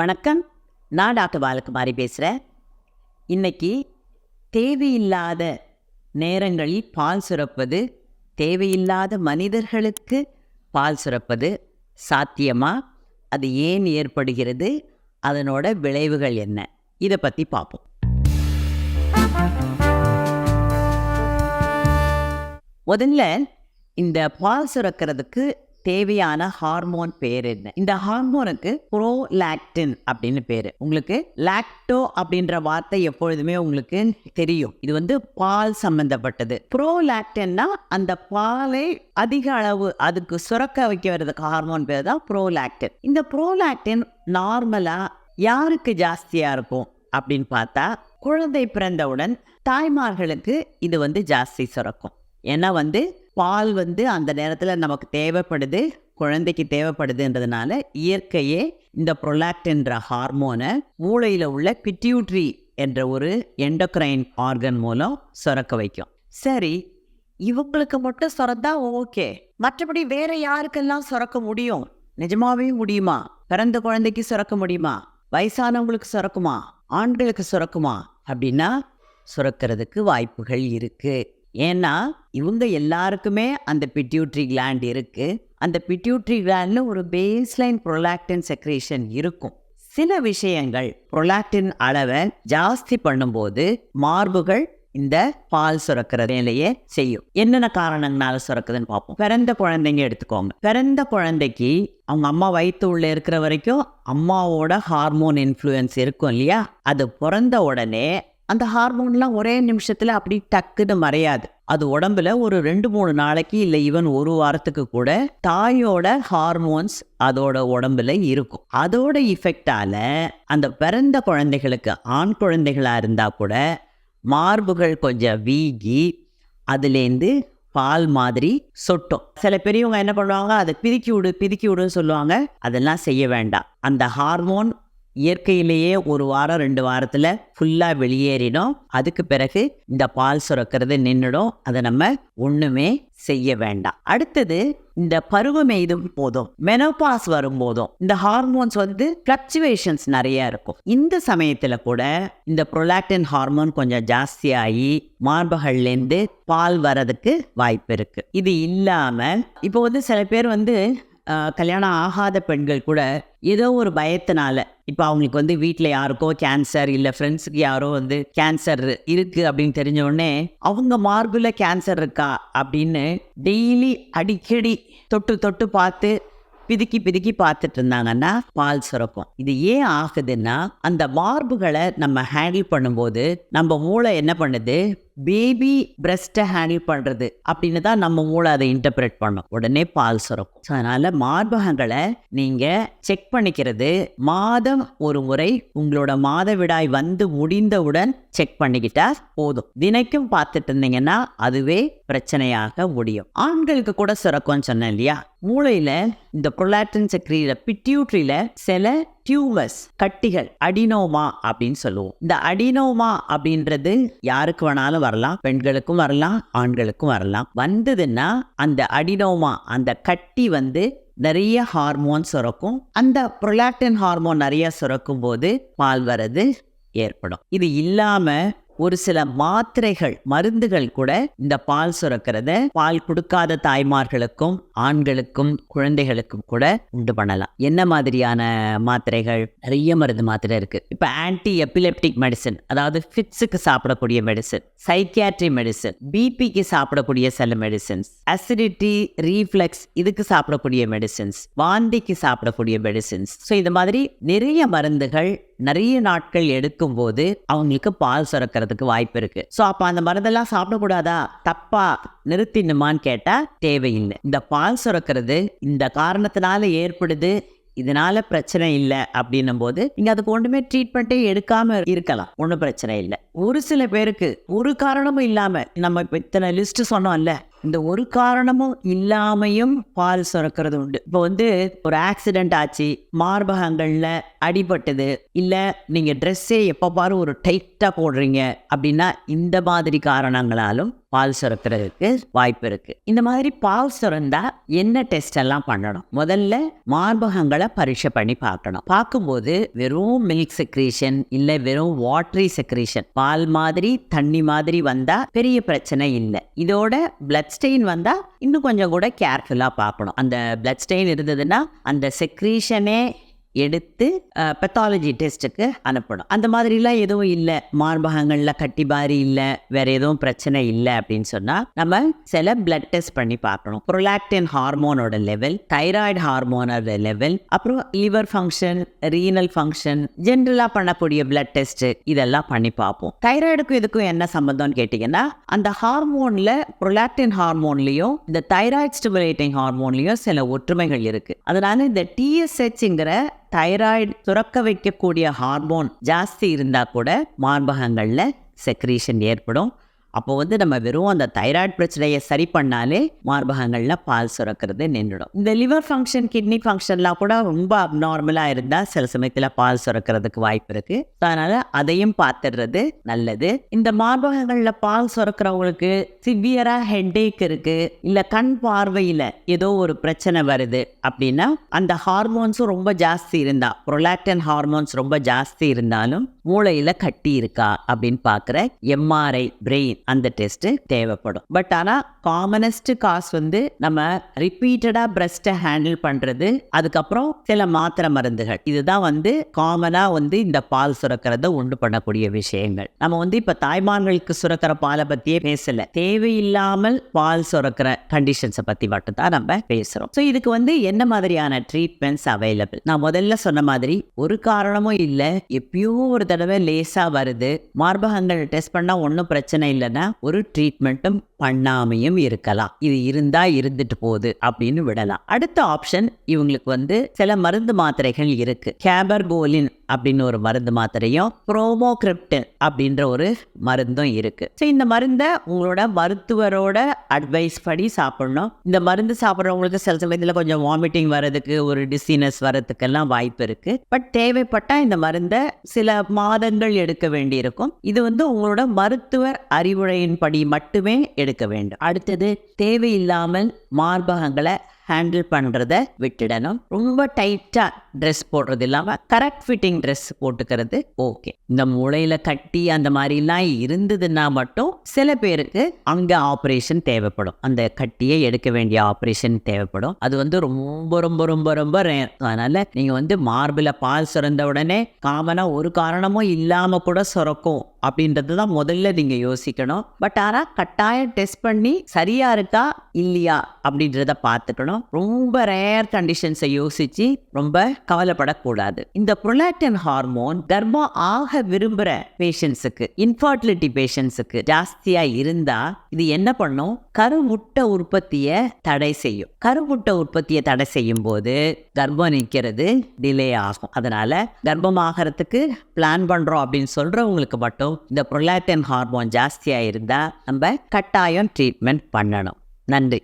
வணக்கம். நான் டாக்டர் பாலகுமாரி பேசுகிறேன் இன்னைக்கு தேவையில்லாத நேரங்களில் பால் சுரப்பது தேவையில்லாத மனிதர்களுக்கு பால் சுரப்பது சாத்தியமா? அது ஏன் ஏற்படுகிறது? அதனோட விளைவுகள் என்ன? இதை பற்றி பார்ப்போம். முதல்ல இந்த பால் சுரக்கிறதுக்கு தேவையான ஹார்மோன் பேர் என்ன? இந்த ஹார்மோனுக்கு ப்ரோலாக்டின் அப்படின்னு பேர். உங்களுக்கு லாக்டோ அப்படின்ற வார்த்தை எப்பொழுதுமே உங்களுக்கு தெரியும். இது வந்து பால் சம்பந்தப்பட்டது. ப்ரோலாக்டின்னா அந்த பாலை அதிக அளவு அதுக்கு சுரக்க வைக்கிறதுக்கு ஹார்மோன் பேர் தான் ப்ரோலாக்டின் இந்த ப்ரோலாக்டின் நார்மலாக யாருக்கு ஜாஸ்தியாக இருக்கும் அப்படின்னு பார்த்தா குழந்தை பிறந்தவுடன் தாய்மார்களுக்கு இது வந்து ஜாஸ்தி சுரக்கும். ஏன்னா வந்து பால் வந்து அந்த நேரத்தில் நமக்கு தேவைப்படுது குழந்தைக்கு தேவைப்படுதுன்றதுனால இயற்கையே இந்த ப்ரொலாக்டின்ற ஹார்மோனை மூளையில் உள்ள பிட்யூட்ரி என்ற ஒரு எண்டோக்ரைன் ஆர்கன் மூலம் சுரக்க வைக்கும். சரி இவங்களுக்கு மட்டும் சுரந்தா ஓகே. மற்றபடி வேற யாருக்கெல்லாம் சுரக்க முடியும்? நிஜமாவே முடியுமா? பிறந்த குழந்தைக்கு சுரக்க முடியுமா? வயசானவங்களுக்கு சுரக்குமா? ஆண்களுக்கு சுரக்குமா? அப்படின்னா சுரக்கிறதுக்கு வாய்ப்புகள் இருக்கு. ஏன்னா இவங்க எல்லாருக்குமே அந்த பிட்யூட்ரி கிளாண்ட் இருக்குது அந்த பிட்யூட்ரி கிளாண்ட்ல ஒரு பேஸ்லைன் ப்ரொலாக்டின் செக்ரேஷன் இருக்கும். சில விஷயங்கள் ப்ரொலாக்டின் அளவை ஜாஸ்தி பண்ணும்போது மார்புகள் இந்த பால் சுரக்கிற வேலையை செய்யும். என்னென்ன காரணங்களால சுரக்குதுன்னு பார்ப்போம். பிறந்த குழந்தைங்க எடுத்துக்கோங்க. பிறந்த குழந்தைக்கு அவங்க அம்மா வயிற்று உள்ள இருக்கிற வரைக்கும் அம்மாவோட ஹார்மோன் இன்ஃப்ளூயன்ஸ் இருக்கும் இல்லையா? அது பிறந்த உடனே அந்த ஹார்மோன்லாம் ஒரே நிமிஷத்தில் அப்படி டக்குன்னு மறையாது. அது உடம்புல ஒரு ரெண்டு மூணு நாளைக்கு இல்லை ஈவன் ஒரு வாரத்துக்கு கூட தாயோட ஹார்மோன்ஸ் அதோட உடம்புல இருக்கும். அதோட இஃபெக்டால அந்த பிறந்த குழந்தைகளுக்கு ஆண் குழந்தைகளாக இருந்தால் கூட மார்புகள் கொஞ்சம் வீங்கி அதுலேருந்து பால் மாதிரி சொட்டும். சில பெரியவங்க என்ன பண்ணுவாங்க அதை பிதுக்கி விடு பிதுக்கி விடுன்னு சொல்லுவாங்க அதெல்லாம் செய்ய வேண்டாம். அந்த ஹார்மோன் இயற்கையிலேயே ஒரு வாரம் ரெண்டு வாரத்தில் ஃபுல்லாக வெளியேறிடும். அதுக்கு பிறகு இந்த பால் சுரக்கிறது நின்றுடும். அதை நம்ம ஒன்றுமே செய்ய வேண்டாம். அடுத்தது இந்த பருவம் எய்தும் போதும். மெனோபாஸ் வரும் போதும் இந்த ஹார்மோன்ஸ் வந்து ஃப்ளக்சுவேஷன்ஸ் நிறைய இருக்கும். இந்த சமயத்துல கூட இந்த ப்ரொலாக்டின் ஹார்மோன் கொஞ்சம் ஜாஸ்தியாகி மார்பகள்லேருந்து பால் வரதுக்கு வாய்ப்பு இருக்கு. இது இல்லாம இப்போ வந்து சில பேர் வந்து கல்யாணம் ஆகாத பெண்கள் கூட ஏதோ ஒரு பயத்தினால. இப்போ அவங்களுக்கு வந்து வீட்டில் யாருக்கோ கேன்சர் இல்லை ஃப்ரெண்ட்ஸுக்கு யாரோ வந்து கேன்சர் இருக்குது அப்படின்னு தெரிஞ்ச உடனே அவங்க மார்பில் கேன்சர் இருக்கா? அப்படின்னு டெய்லி அடிக்கடி தொட்டு தொட்டு பார்த்து பிதுக்கி பிதுக்கி பார்த்துட்டு இருந்தாங்கன்னா பால் சுரக்கும். இது ஏன் ஆகுதுன்னா அந்த மார்புகளை நம்ம ஹேண்டில் பண்ணும்போது நம்ம மூளை என்ன பண்ணுது? பேபி பிரஸ்ட்டை ஹேண்டில் பண்ணுறது அப்படின்னு தான் நம்ம மூளை அதை இன்டர்பிரேட் பண்ணும். உடனே பால் சுரக்கும். ஸோ அதனால் மார்பகங்களை நீங்கள் செக் பண்ணிக்கிறது மாதம் ஒரு முறை உங்களோட மாதவிடாய் வந்து முடிந்தவுடன் செக் பண்ணிக்கிட்டா போதும். தினைக்கும் பார்த்துட்டு இருந்தீங்கன்னா அதுவே பிரச்சனையாக முடியும். ஆண்களுக்கு கூட சுரக்கும்னு சொன்னேன் இல்லையா? மூளையில் இந்த ப்ரொலாக்டின் செக்ரியில பிட்யூட்ரியில் சில டியூமர்ஸ் கட்டிகள் அடினோமா அப்படின்னு சொல்லுவோம். இந்த அடினோமா அப்படின்றது யாருக்கு வேணாலும் வரலாம். பெண்களுக்கும் வரலாம் ஆண்களுக்கும் வரலாம். வந்ததுன்னா அந்த அடினோமா அந்த கட்டி வந்து நிறைய ஹார்மோன் சுரக்கும். அந்த ப்ரொலாக்டின் ஹார்மோன் நிறைய சுரக்கும் போது பால் வரது ஏற்படும். இது இல்லாம ஒரு சில மாத்திரைகள் மருந்துகள் கூட இந்த பால் சுரக்கிறத பால் கொடுக்காத தாய்மார்களுக்கும் ஆண்களுக்கும் குழந்தைகளுக்கும் கூட உண்டு பண்ணலாம். என்ன மாதிரியான மாத்திரைகள்? நிறைய மருந்து மாத்திரை இருக்கு. இப்ப ஆன்டி எபிலெப்டிக் மெடிசன் அதாவது ஃபிட்ஸுக்கு சாப்பிடக்கூடிய மெடிசன் சைக்கியாட்ரி மெடிசன் பிபிக்கு சாப்பிடக்கூடிய சில மெடிசன்ஸ் அசிடிட்டி ரீஃப்ளெக்ஸ் இதுக்கு சாப்பிடக்கூடிய மெடிசன்ஸ் வாந்திக்கு சாப்பிடக்கூடிய மெடிசன்ஸ் ஸோ இந்த மாதிரி நிறைய மருந்துகள் நிறைய நாட்கள் எடுக்கும் போது அவங்களுக்கு பால் சுரக்கிறதுக்கு வாய்ப்பு இருக்கு. ஸோ அப்போ அந்த மருந்தெல்லாம் சாப்பிடக்கூடாதா? தப்பா நிறுத்தினுமான்னு கேட்டா தேவையில்லை. இந்த பால் சுரக்கிறது இந்த காரணத்தினால ஏற்படுது இதனால பிரச்சனை இல்லை அப்படின்னும் போது நீங்க அதுக்கு ஒன்றுமே ட்ரீட்மெண்ட்டே எடுக்காம இருக்கலாம். ஒன்றும் பிரச்சனை இல்லை. ஒரு சில பேருக்கு ஒரு காரணமும் இல்லாமல் நம்ம இத்தனை லிஸ்ட்டு சொன்னோம்ல இந்த ஒரு காரணமும் இல்லாமையும் பால் சுரக்கிறது உண்டு. இப்போ வந்து ஒரு ஆக்சிடெண்ட் ஆச்சு மார்பகங்களில் அடிபட்டது இல்லை நீங்கள் ட்ரெஸ்ஸே எப்போ பாரு ஒரு டைட்டாக போடுறீங்க அப்படின்னா இந்த மாதிரி காரணங்களாலும் பால் சுரக்கிறதுக்கு வாய்ப்பு இருக்கு. இந்த மாதிரி பால் சுரந்தா என்ன டெஸ்ட் எல்லாம் பண்ணணும்? முதல்ல மார்பகங்களை பரீட்சை பண்ணி பார்க்கணும். பார்க்கும்போது வெறும் மில்க் செக்ரீஷன் இல்லை வெறும் வாட்டரி செக்ரீஷன் பால் மாதிரி தண்ணி மாதிரி வந்தா பெரிய பிரச்சனை இல்லை. இதோட பிளட் ஸ்டெயின் வந்தா இன்னும் கொஞ்சம் கூட கேர்ஃபுல்லா பார்க்கணும். அந்த பிளட் ஸ்டெயின் இருந்ததுன்னா அந்த செக்ரீஷனே எடுத்து பெத்தாலஜி டெஸ்ட்டுக்கு அனுப்பணும். அந்த மாதிரிலாம் எதுவும் இல்லை. மார்பகங்களில் கட்டி பாரி இல்லை. வேற எதுவும் பிரச்சனை இல்லை அப்படின்னு சொன்னால் நம்ம சில பிளட் டெஸ்ட் பண்ணி பார்க்கணும். ப்ரொலாக்டின் ஹார்மோனோட லெவல் தைராய்டு ஹார்மோனோட லெவல் அப்புறம் லிவர் ஃபங்க்ஷன் ரீனல் ஃபங்க்ஷன் ஜென்ரலாக பண்ணக்கூடிய பிளட் டெஸ்ட் இதெல்லாம் பண்ணி பார்ப்போம். தைராய்டுக்கும் இதுக்கும் என்ன சம்மந்தம்னு கேட்டிங்கன்னா அந்த ஹார்மோனில் ப்ரொலாக்டின் ஹார்மோன்லேயும் இந்த தைராய்டு ஸ்டிமுலேட்டிங் ஹார்மோன்லேயும் சில ஒற்றுமைகள் இருக்குது அதனால இந்த டிஎஸ்ஹெச்ங்கிற தைராய்டு சுரக்க வைக்கக்கூடிய ஹார்மோன் ஜாஸ்தி இருந்தால் கூட மார்பகங்களில் செக்ரீஷன் ஏற்படும். அப்போ வந்து நம்ம வெறும் அந்த தைராய்டு பிரச்சனையை சரி பண்ணாலே மார்பகங்களில் பால் சுரக்கிறது நின்றுடும். இந்த லிவர் ஃபங்க்ஷன் கிட்னி ஃபங்க்ஷன்லாம் கூட ரொம்ப அப்நார்மலாக இருந்தால் சில சமயத்தில் பால் சுரக்கிறதுக்கு வாய்ப்பு இருக்குது அதனால் அதையும் பார்த்துடுறது நல்லது. இந்த மார்பகங்களில் பால் சுரக்கிறவங்களுக்கு சிவியராக ஹெட்டேக் இருக்குது இல்லை கண் பார்வையில் ஏதோ ஒரு பிரச்சனை வருது அப்படின்னா அந்த ஹார்மோன்ஸும் ரொம்ப ஜாஸ்தி இருந்தால் ப்ரொலாக்டன் ஹார்மோன்ஸ் ரொம்ப ஜாஸ்தி இருந்தாலும் மூளையில் கட்டி இருக்கா அப்படின்னு பார்க்குற எம்ஆர்ஐ பிரெயின் அந்த டெஸ்ட்டு தேவைப்படும். பட் ஆனால் காமனஸ்ட் காஸ் வந்து நம்ம ரிப்பீட்டடாக பிரஸ்ட்டை ஹேண்டில் பண்ணுறது அதுக்கப்புறம் சில மாத்திரை மருந்துகள். இதுதான் வந்து காமனாக வந்து இந்த பால் சுரக்கிறத உண்டு பண்ணக்கூடிய விஷயங்கள். நம்ம வந்து இப்போ தாய்மார்களுக்கு சுரக்கிற பாலை பற்றியே பேசலை. தேவையில்லாமல் பால் சுரக்கிற கண்டிஷன்ஸை பற்றி மட்டும்தான் நம்ம பேசுகிறோம் ஸோ இதுக்கு வந்து என்ன மாதிரியான ட்ரீட்மெண்ட்ஸ் அவைலபிள் நான் முதல்ல சொன்ன மாதிரி ஒரு காரணமும் இல்லை எப்பயோ ஒரு தடவை லேசாக வருது. மார்பகங்கள் டெஸ்ட் பண்ணால் ஒன்றும் பிரச்சனை இல்லைன்னா ஒரு ட்ரீட்மெண்ட்டும் பண்ணாமையும் இருக்கலாம். இது இருந்தா இருந்துட்டு போகுது அப்படின்னு விடலாம். அடுத்த ஆப்ஷன் இவங்களுக்கு வந்து சில மருந்து மாத்திரைகள் இருக்கு. கேபர்கோலின் அப்படின்னு ஒரு மருந்து மாத்திரையும் ப்ரோமோகிரிப்டின் அப்படின்ற ஒரு மருந்தும் இருக்கு. ஸோ இந்த மருந்தை உங்களோட மருத்துவரோட அட்வைஸ் படி சாப்பிடணும். இந்த மருந்து சாப்பிட்றவங்களுக்கு சில சமயத்தில் கொஞ்சம் வாமிட்டிங் வர்றதுக்கு ஒரு டிசீனஸ் வர்றதுக்கெல்லாம் வாய்ப்பு இருக்கு. பட் தேவைப்பட்டால் இந்த மருந்தை சில மாதங்கள் எடுக்க வேண்டியிருக்கும். இது வந்து உங்களோட மருத்துவர் அறிவுரையின்படி மட்டுமே எடுக்க வேண்டும். அடுத்தது தேவையில்லாமல் மார்பகங்களை ஹேண்டில் பண்ணுறத விட்டுடணும். ரொம்ப டைட்டாக ட்ரெஸ் போடுறது இல்லாமல் கரெக்ட் ஃபிட்டிங் ட்ரெஸ் போட்டுக்கிறது ஓகே இந்த மூளையில் கட்டி அந்த மாதிரிலாம் இருந்ததுன்னா மட்டும் சில பேருக்கு அங்கே ஆப்ரேஷன் தேவைப்படும். அந்த கட்டியை எடுக்க வேண்டிய ஆப்ரேஷன் தேவைப்படும். அது வந்து ரொம்ப ரொம்ப ரொம்ப ரொம்ப ரேர் அதனால் நீங்கள் வந்து மார்பில் பால் சுரந்த உடனே காமனாக ஒரு காரணமும் இல்லாமல் கூட சுரக்கும் அப்படின்றது தான் முதல்ல நீங்கள் யோசிக்கணும். பட் ஆனால் கட்டாயம் டெஸ்ட் பண்ணி சரியாக இருக்கா இல்லையா அப்படின்றத பார்த்துக்கணும். ரொம்ப ரேர் கண்டிஷன்ஸை யோசித்து ரொம்ப கவலைப்படக்கூடாது. இந்த புரொலாக்டன் ஹார்மோன் கர்ப்பம் ஆக விரும்புகிற பேஷண்ட்ஸுக்கு இன்ஃபர்டிலிட்டி பேஷண்ட்ஸுக்கு ஜாஸ்தியாக இருந்தால் இது என்ன பண்ணும்? கருமுட்டை உற்பத்தியை தடை செய்யும். கருமுட்டை உற்பத்தியை தடை செய்யும் போது கர்ப்பம் நிற்கிறது டிலே ஆகும். அதனால் கர்ப்பமாகறதுக்கு பிளான் பண்ணுறோம் அப்படின்னு சொல்கிறவங்களுக்கு மட்டும் இந்த ப்ரொலாக்டின் ஹார்மோன் ஜாஸ்தியாக இருந்தால் நம்ம கட்டாயம் ட்ரீட்மெண்ட் பண்ணணும். நன்றி.